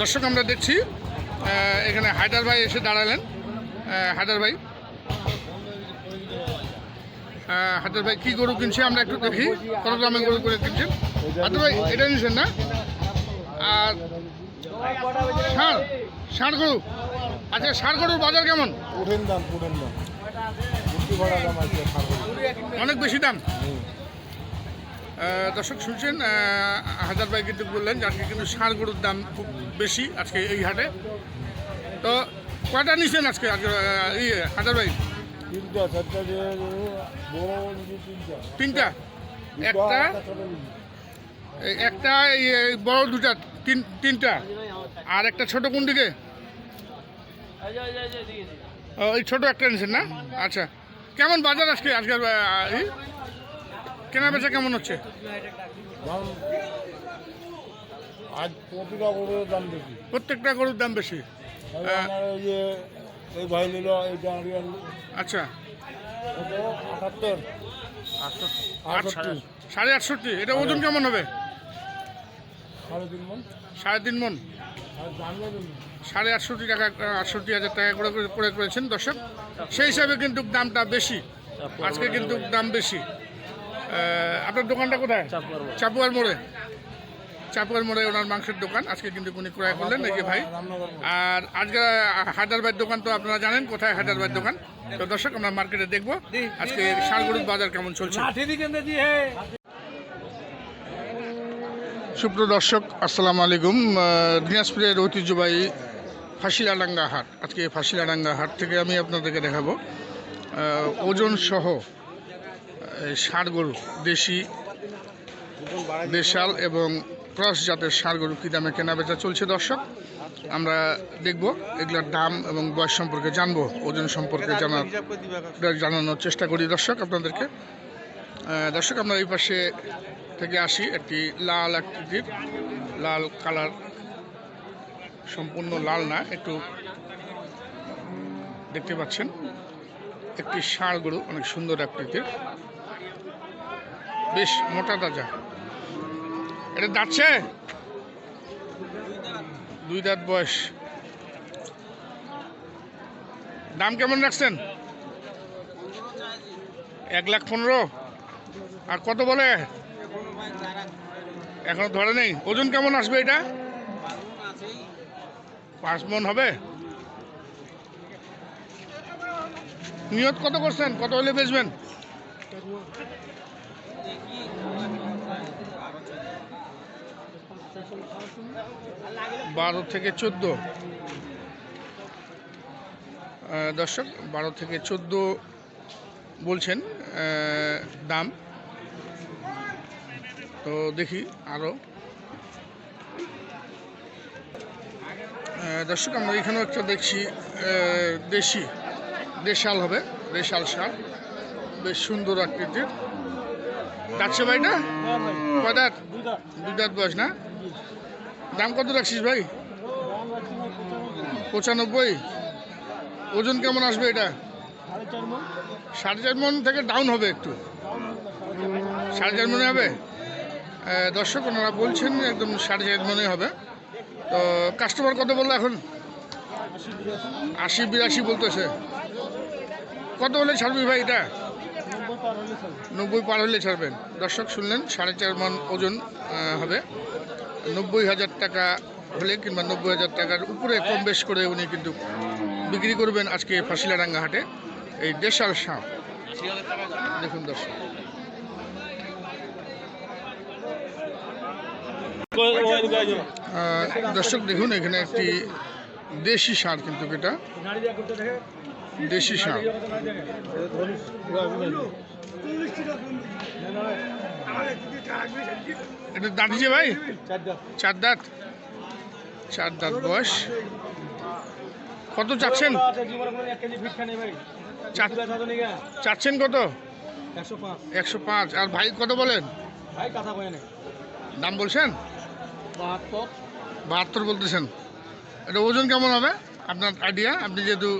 দর্শক আমরা দেখছি এখানে হায়দার ভাই এসে দাঁড়ালেন। হায়দার ভাই। হায়দার ভাই কি গরু কিনছে? আমরা একটু দেখি। কত দামে গরু করে কিনছেন হায়দার ভাই এটা নিচ্ছেন না? আর ষাঁড় ষাঁড় গরু। আচ্ছা ষাঁড় গরুর বাজার কেমন? দাম দাম। অনেক বেশি দাম? দর্শক শুনছেন হাজার ভাই কিন্তু বললেন যে আজকে কিন্তু ষাঁড় গরুর দাম খুব বেশি আজকে এই হাটে। তো কয়টা নিছেন আজকে? ইয়ে হাজার ভাই। তিনটা একটা? এই একটা বড় দুটা তিন তিনটা? আর একটা ছোট কোন দিকে? ও, এই ছোট একটা নিছেন না? আচ্ছা। কেমন বাজার আজকে? আজকে? কেনা বেচা কেমন হচ্ছে? আজ প্রতিটা গরুর দাম বেশি। প্রত্যেকটা গরুর দাম বেশি। যে এই ভাই নিল এই ডাঁড়িয়া আচ্ছা। আটাত্তর। আটষট্টি। সাড়ে আটষট্টি। এটা ওজন কেমন হবে? সাড়ে তিন মন। সাড়ে তিন মন। সাড়ে আটষট্টি টাকা আটষট্টি হাজার টাকা করে করে- করে করেছেন দর্শক। সেই হিসাবে কিন্তু দামটা বেশি। আজকে কিন্তু দাম বেশি। আপনার দোকানটা কোথায়? চাপুয়ার মোড়ে। চাপুয়ার মোড়ে। ওনার মাংসের দোকান। আজকে কিন্তু উনি ক্রয় করলেন এই যে ভাই। আর আজকে হায়দ্রাবাদ দোকান তো আপনারা জানেন কোথায় হায়দ্রাবাদ দোকান? তো দর্শক আমরা মার্কেটে দেখব। আজকে শালগরুর বাজার কেমন চলছে? সুপ্রিয় দর্শক আসসালামু আলাইকুম। দিনাজপুরের ঐতিহ্যবাহী ফাঁসিলাডাঙ্গা হাট। আজকে ফাঁসিলাডাঙ্গা হাট থেকে আমি আপনাদেরকে দেখাবো। ওজন সহ গরু দেশি দেশাল এবং ক্রস জাতের ষাড় গরু কী দামে কেনা বেচা চলছে দর্শক? আমরা দেখব এগুলোর দাম এবং বয়স সম্পর্কে জানব ওজন সম্পর্কে জানার জানানোর চেষ্টা করি দর্শক আপনাদেরকে। দর্শক আমরা এই পাশে থেকে আসি একটি লাল আকৃতির লাল কালার সম্পূর্ণ লাল না একটু দেখতে পাচ্ছেন একটি ষাঁড় গরু অনেক সুন্দর আকৃতির। বেশ, মোটা তাজা। এটা দাঁতছে? দুই দাঁত বয়স। দাম কেমন রাখছেন? এক লাখ পনেরো? আর কত বলে? এখনও ধরে নেই। ওজন কেমন আসবে এটা? পাঁচ মন হবে? নিয়ত কত করছেন? কত হলে বেচবেন? বারো থেকে চোদ্দ। দর্শক, বারো থেকে চোদ্দ বলছেন দাম। তো দেখি আরও দর্শক, আমরা এখানেও একটা দেখছি দেশি, দেশাল হবে, দেশাল শাল। বেশ সুন্দর আকৃতির। কাটছে ভাই না দুই দাঁত বয়স না? দাম কত রাখছিস ভাই? পঁচানব্বই। ওজন কেমন আসবে এটা? সাড়ে চার মন থেকে ডাউন হবে একটু। সাড়ে চার মনে হবে? দর্শক, ওনারা বলছেন একদম সাড়ে চার মনে হবে। তো কাস্টমার কত বলল এখন? আশি বিরাশি বলতেছে। কত হলে ছাড়বি ভাই এটা? নব্বই পার হলে ছাড়বেন। দর্শক, শুনলেন, সাড়ে চার মন ওজন হবে। নব্বই হাজার টাকা হলে কিংবা নব্বই হাজার টাকার উপরে কম বেশ করে উনি কিন্তু বিক্রি করবেন আজকে ফাঁসিলাডাঙ্গা হাটে। এই দেশাল সাপ দেখুন দর্শক। দর্শক, দেখুন, এখানে একটি দেশি সার কিন্তু এটা। দেশি সার। এটা দাঁতিছে ভাই? চার দাঁত। চার দাঁত বয়স। কত চাচ্ছেন? চাচ্ছেন কত? একশো পাঁচ। আর ভাই কত বলেন? দাম বলছেন? বাহাত্তর বলতেছেন। এটা ওজন কেমন হবে? আপনার আইডিয়া আপনি যেহেতু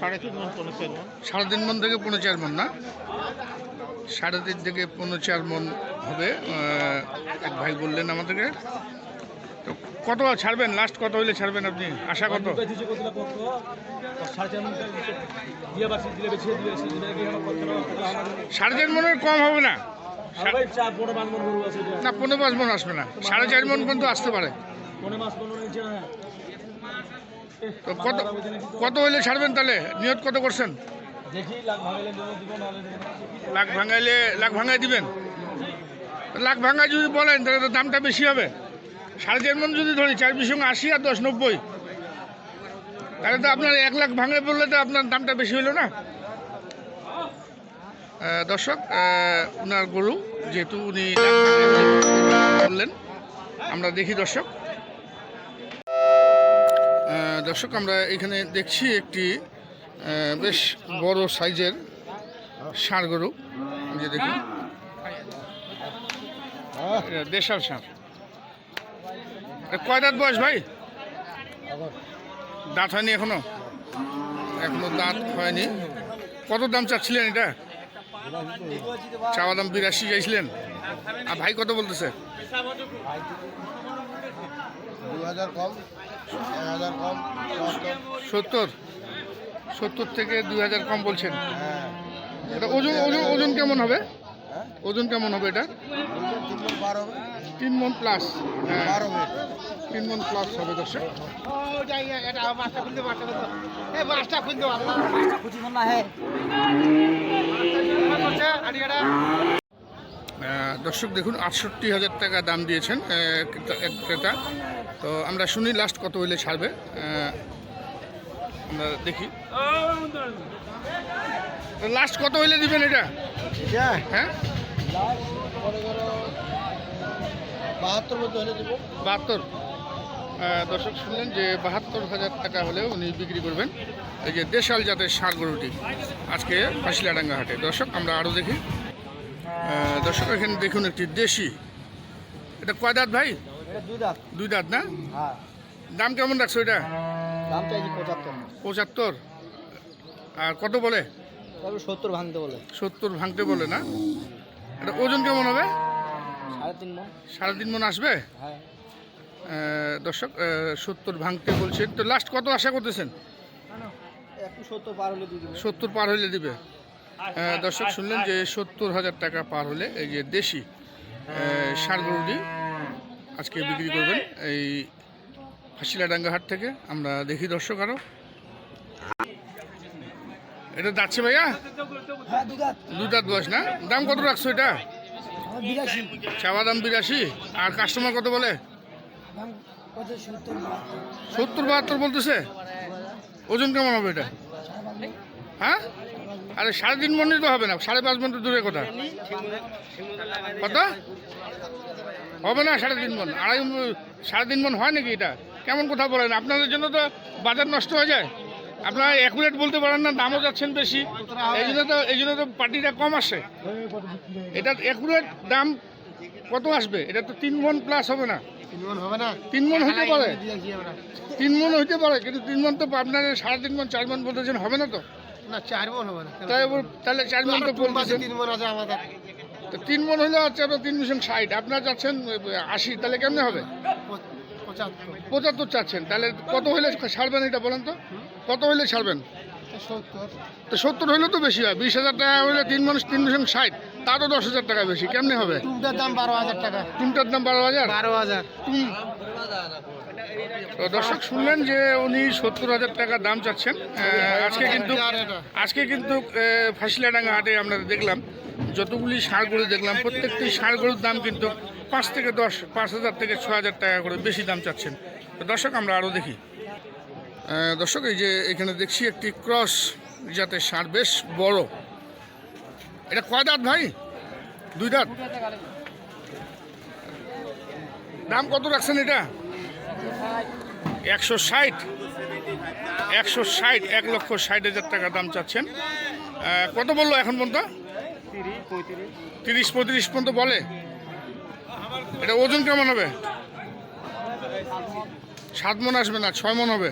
সাড়ে তিন মন পনেরো চার মন। সাড়ে তিন মন থেকে পনেরো চার মন না? সাড়ে তিন থেকে পনেরো চার মন হবে এক ভাই বললেন আমাদেরকে। তো কত ছাড়বেন? লাস্ট কত হইলে ছাড়বেন আপনি? আশা কত? সাড়ে চার মনের কম হবে না। না পনেরো পাঁচ মন আসবে না। সাড়ে চার মন পর্যন্ত আসতে পারে। তো কত কত হইলে ছাড়বেন তাহলে? নিয়ত কত করছেন? লাখ ভাঙাইলে। লাখ ভাঙাই দিবেন? লাখ ভাঙাই যদি বলেন তাহলে তো দামটা বেশি হবে। সাড়ে চার মন যদি ধরি চার বিশ আশি আর দশ নব্বই। তাহলে তো আপনার এক লাখ ভাঙে বললে তো আপনার দামটা বেশি হলো না? দর্শক ওনার গরু যেহেতু উনি বললেন আমরা দেখি দর্শক। দর্শক, আমরা এখানে দেখছি একটি বেশ বড় সাইজের ষাঁড় গরু। যে দেখুন দেশাল ষাঁড়। কয় দাঁত বয়স ভাই? দাঁত হয়নি এখনও? এখনও দাঁত হয়নি। কত দাম চাচ্ছিলেন এটা? চাওয়া দাম বিরাশি চাইছিলেন। আর ভাই কত বলতেছে? দু হাজার কম এক হাজার কম সত্তর। সত্তর? থেকে দুই হাজার কম বলছেন? হ্যাঁ। এটা ওজন ওজন ওজন কেমন হবে? হ্যাঁ? ওজন কেমন হবে এটা? তিন মন হবে। তিন মন প্লাস হ্যাঁ। পার হবে। তিন মন প্লাস হবে দর্শক দেখুন আটষট্টি হাজার টাকা দাম দিয়েছেন ক্রেতা- তো আমরা শুনি লাস্ট কত হইলে ছাড়বে। আমরা দেখি। লাস্ট কত হইলে দিবেন এটা? হ্যাঁ? বাহাত্তর দর্শক শুনলেন যে বাহাত্তর হাজার টাকা হলেও উনি বিক্রি করবেন। এই যে দেশাল জাতের ষাঁড় গরুটি আজকে ফাঁসিলাডাঙ্গা হাটে। দর্শক আমরা আরও দেখি। দর্শক এখানে দেখুন একটি দেশি। এটা কয় দাঁত ভাই? এটা দুই দাঁত। দুই দাঁত না? হ্যাঁ। দাম কেমন রাখছো এটা? দাম চাইছি পঁচাত্তর। পঁচাত্তর? আর কত বলে? সত্তর ভাঙতে বলে। সত্তর ভাঙতে বলে না? এটা ওজন কেমন হবে? সাড়ে তিন মন। সাড়ে তিন মন আসবে? হ্যাঁ। দর্শক সত্তর ভাঙতে বলছেন। তো লাস্ট কত আশা করতেছেন? সত্তর পার হলে দেবো। সত্তর পার হলে দিবে। দর্শক শুনলেন যে সত্তর হাজার টাকা পার হলে এই যে দেশি ষাঁড় গরুটি আজকে বিক্রি করবেন। এই হাসিলাডাঙ্গা হাট থেকে আমরা দেখি দর্শক আরও এটা যাচ্ছে ভাইয়া? হ্যাঁ দুই দাঁত। বয়স না? দাম কত রাখছো এটা? চাওয়া দাম বিরাশি? আর কাস্টমার কত বলে? সত্তর বাহাত্তর। বলতেছে? ওজন কেমন হবে এটা? হ্যাঁ? আরে সাড়ে তিন মন তো হবে না সাড়ে পাঁচ মন তো দূরে কথা। কত? হবে না সাড়ে তিন মন আড়াই সাড়ে তিন মন হয় নাকি এটা? কেমন কথা বলেন আপনাদের জন্য তো বাজার নষ্ট হয়ে যায়। আপনারা অ্যাকুরেট বলতে পারেন না দামও যাচ্ছেন বেশি। এই জন্য তো এই জন্য তো পার্টিটা কম আসে। এটা অ্যাকুরেট দাম কত আসবে? এটা তো তিন মন প্লাস হবে না। তিন মন মন হতে পারে। তিন মন হইতে পারে কিন্তু তিন মন তো আপনার সাড়ে তিন মন চার মন বলতেছেন হবে না তো। না চার মন হবে না। তাই তাহলে চার মন তো বলতেছেন। তিন মন আছে আমাদের। তো তিন মন হলে হচ্ছে আপনার তিন মিশন ষাট। আপনার চাচ্ছেন আশি তাহলে কেমনে হবে? পঁচাত্তর। চাচ্ছেন তাহলে কত হইলে ছাড়বেন এটা বলেন তো? কত হইলে ছাড়বেন সত্তর। তো সত্তর হইলে তো বেশি হয়। বিশ হাজার টাকা হলে তিন মানুষ তিন মিশন ষাট। তা তো দশ হাজার টাকা বেশি কেমনে হবে? টুমটার দাম বারো হাজার টাকা। তিনটার দাম বারো হাজার? বারো হাজার। তো দর্শক, শুনলেন যে উনি সত্তর হাজার টাকা দাম চাচ্ছেন। আজকে কিন্তু আজকে কিন্তু ফাঁসিলাডাঙ্গা হাটে আমরা দেখলাম, যতগুলি ষাঁড় গরু দেখলাম, প্রত্যেকটি ষাঁড় গরুর দাম কিন্তু পাঁচ থেকে দশ, পাঁচ হাজার থেকে ছ হাজার টাকা করে বেশি দাম চাচ্ছেন। তো দর্শক, আমরা আরও দেখি। দর্শক, এই যে এখানে দেখছি একটি ক্রস যাতে ষাঁড় বেশ বড়। এটা কয় দাঁত ভাই? দুই দাঁত? দাম কত রাখছেন এটা? একশো ষাট একশো ষাট, এক লক্ষ ষাট হাজার টাকা দাম চাচ্ছেন। কত বলল এখন পর্যন্ত? তিরিশ, পঁয়ত্রিশ পর্যন্ত বলে। এটা ওজন কেমন হবে? সাত মন আসবে না, ছয় মন হবে।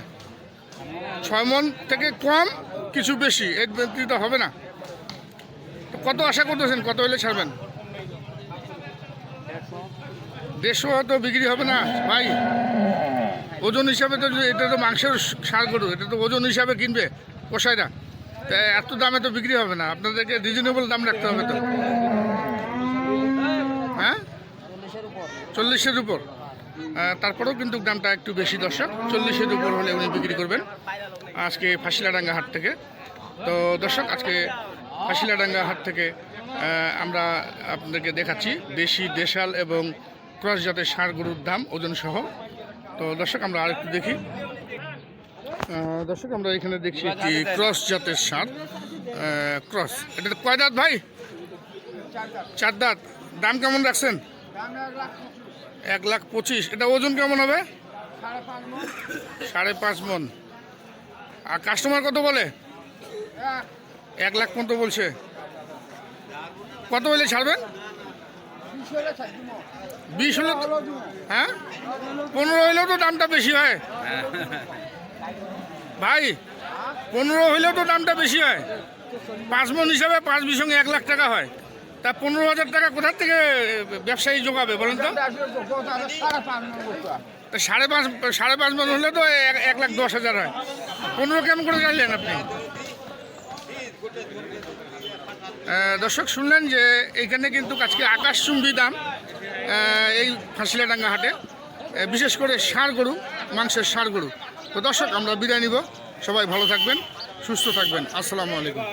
ছয় মন থেকে কম কিছু বেশি, এর হবে না। কত আশা করতেছেন? কত হলে ছাড়বেন? দেড়শো তো বিক্রি হবে না, ভাই। ওজন হিসাবে তো এটা তো মাংসের সার গরু, এটা তো ওজন হিসাবে কিনবে কষাইরা তা এত দামে তো বিক্রি হবে না, আপনাদেরকে রিজনেবল দাম রাখতে হবে তো। হ্যাঁ? চল্লিশের উপর। তারপরেও কিন্তু দামটা একটু বেশি দর্শক, চল্লিশের উপর হলে উনি বিক্রি করবেন আজকে ফাঁসিলাডাঙ্গা হাট থেকে। তো দর্শক, আজকে ফাঁসিলাডাঙ্গা হাট থেকে আমরা আপনাদেরকে দেখাচ্ছি দেশি, দেশাল এবং ক্রস জাতের ষাঁড় গরুর দাম, ওজন সহ। তো দর্শক, আমরা আরেকটু দেখি। দর্শক, আমরা এখানে দেখছি একটি ক্রস জাতের ষাঁড়। ক্রস। এটা তো কয় দাঁত ভাই? চার দাঁত। দাম কেমন রাখছেন? এক লাখ পঁচিশ। এটা ওজন কেমন হবে? সাড়ে পাঁচ মন। আর কাস্টমার কত বলে? এক লাখ পর্যন্ত বলছে। কত হলে ছাড়বেন? বিশ হলে হ্যাঁ? পনেরো হইলেও তো দামটা বেশি হয়। ভাই, পনেরো হইলেও তো দামটা বেশি হয়। পাঁচ মন হিসাবে পাঁচ বিশঙ্গে এক লাখ টাকা হয়। তা পনেরো হাজার টাকা কোথার থেকে ব্যবসায়ী যোগাবে বলেন তো? সাড়ে পাঁচ সাড়ে পাঁচ মন হলে তো এক- লাখ দশ হাজার হয়। পনেরো কেমন করে জানলেন আপনি? দর্শক, শুনলেন যে এইখানে কিন্তু আজকে আকাশচুম্বী দাম এই ফাঁসিলাডাঙ্গা হাটে বিশেষ করে সার গরু, মাংসের সার গরু। তো দর্শক, আমরা বিদায় নিব। সবাই ভালো থাকবেন, সুস্থ থাকবেন। আসসালামু আলাইকুম।